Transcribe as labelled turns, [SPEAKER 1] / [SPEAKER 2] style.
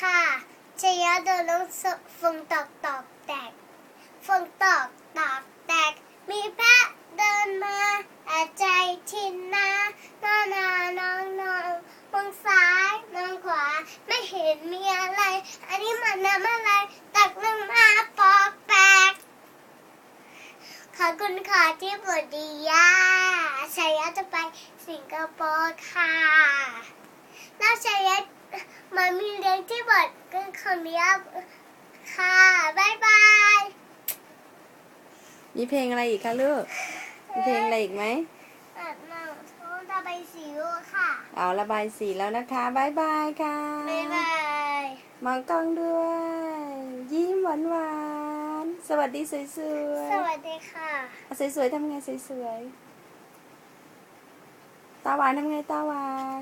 [SPEAKER 1] ค่ะชยะโดนน้องฝนตอกตอกแตกฝนตอกตอกแตก มีแพะเดินมาแต่ใจชินนาน้านาน้องน้องมองซ้ายมองขวา ไม่เห็นมีอะไร อันนี้มันน้ำอะไร ตักลงมาปอกแปกขอบคุณค่ะที่บทดีย่าชายะจะไปสิงคโปร์ค่ะแล้วชายะ มามีเลี้ยงที่บทกันคำนี้ค่ะบ๊ายบาย
[SPEAKER 2] มีเพลงอะไรอีกคะลูก มีเพลงอะไรอีกไหม
[SPEAKER 1] แบบนั่งท้องจะไปสิวค่ะเอา
[SPEAKER 2] เอาระบายสีแล้วนะคะบายบายค่ะ
[SPEAKER 1] บ๊ายบาย
[SPEAKER 2] มองกล้องด้วย ยิ้มหวานหวานๆสวัสดีสวยๆ
[SPEAKER 1] สวัสดีค่ะ
[SPEAKER 2] เอาสวยๆทำไงสวยๆตาหวานทำไงตาหวาน